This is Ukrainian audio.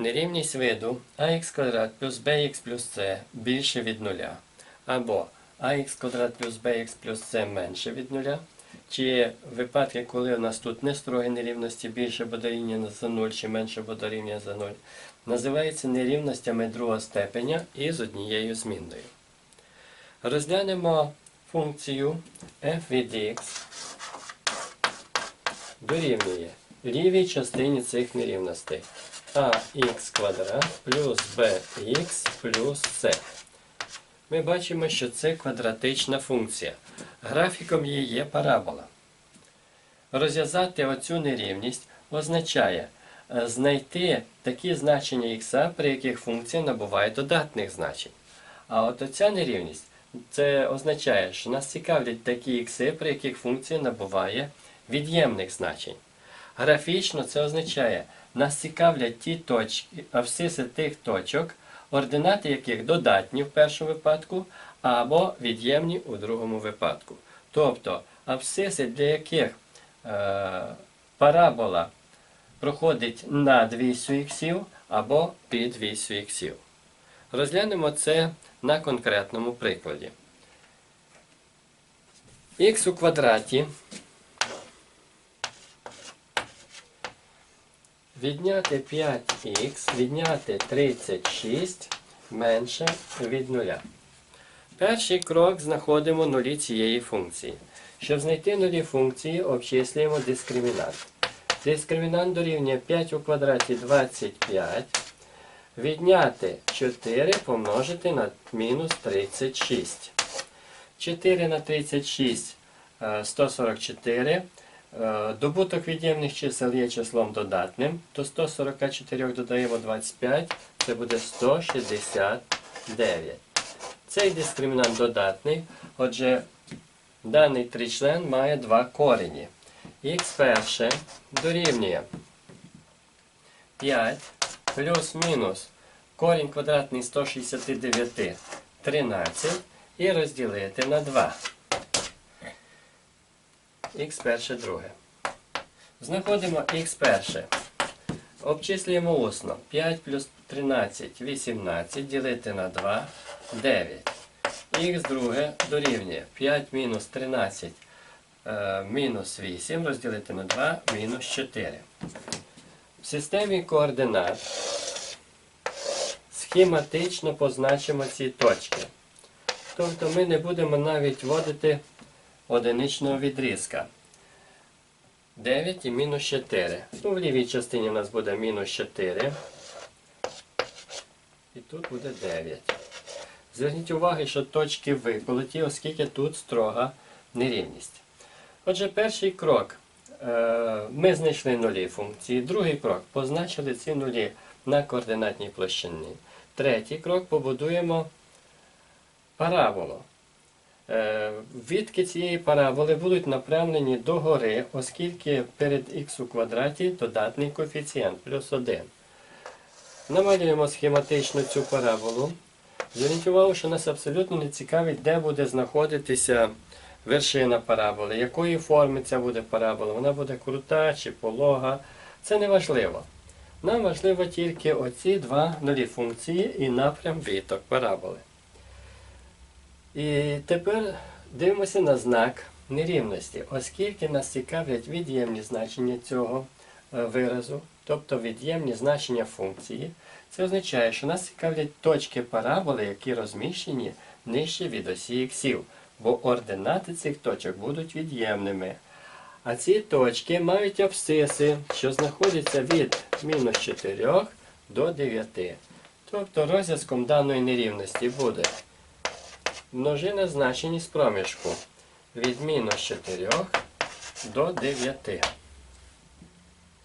Нерівність виду ax квадрат плюс bx плюс c більше від нуля. Або ax квадрат плюс bx плюс c менше від нуля. Чи випадки, коли у нас тут не строгі нерівності більше буде рівня за 0 чи менше буде рівня за 0, називаються нерівностями другого степеня і з однією змінною. Розглянемо функцію f від x дорівнює лівій частині цих нерівностей ax квадрат плюс bx плюс c. Ми бачимо, що це квадратична функція. Графіком її є парабола. Розв'язати оцю нерівність означає е, знайти такі значення х, при яких функція набуває додатних значень. А от оця нерівність це означає, що нас цікавлять такі ікси, при яких функція набуває від'ємних значень. Графічно це означає, нас цікавлять ті точки, абсциси тих точок, ординати яких додатні в першому випадку, або від'ємні у другому випадку. Тобто абсциси, для яких е, парабола проходить над вісю іксів або під вісю іксів. Розглянемо це на конкретному прикладі. Х у квадраті відняти 5х, відняти 36 менше від нуля. Перший крок знаходимо нулі цієї функції. Щоб знайти нулі функції, обчислюємо дискримінант. Дискримінант дорівнює 5 у квадраті 25. Відняти 4 помножити на мінус 36. 4 на 36 е, 144. Е, Добуток від'ємних чисел є числом додатним. До 144 додаємо 25, це буде 169. Цей дискримінант додатний, отже, даний тричлен має два корені. Х перше дорівнює 5 плюс-мінус корінь квадратний 169 13 і розділити на 2. Х перше друге. Знаходимо х перше. Обчислюємо усно. 5 плюс 13 18 ділити на 2 9. Х друге дорівнює 5 мінус 13 е, мінус 8 розділити на 2 мінус 4. В системі координат схематично позначимо ці точки. Тобто ми не будемо навіть вводити одиничного відрізка. 9 і мінус 4. Ну, в лівій частині у нас буде мінус 4. І тут буде 9. Зверніть увагу, що точки виколоті, оскільки тут строга нерівність. Отже, перший крок. Е, Ми знайшли нулі функції. Другий крок позначили ці нулі на координатній площині. Третій крок побудуємо параболу. Е, Відки цієї параболи будуть направлені догори, оскільки перед х у квадраті додатний коефіцієнт плюс 1. Намалюємо схематично цю параболу. Зверніть увагу, що нас абсолютно не цікавить, де буде знаходитися вершина параболи, якої форми ця буде парабола. Вона буде крута чи полога. Це не важливо. Нам важливо тільки оці два нулі функції і напрям віток параболи. І тепер дивимося на знак нерівності, оскільки нас цікавлять від'ємні значення цього е, виразу, тобто від'ємні значення функції. Це означає, що нас цікавлять точки параболи, які розміщені нижче від осі іксів, бо ординати цих точок будуть від'ємними. А ці точки мають абсциси, що знаходяться від мінус 4 до 9. Тобто розв'язком даної нерівності буде множина значені з проміжку від мінус 4 до 9.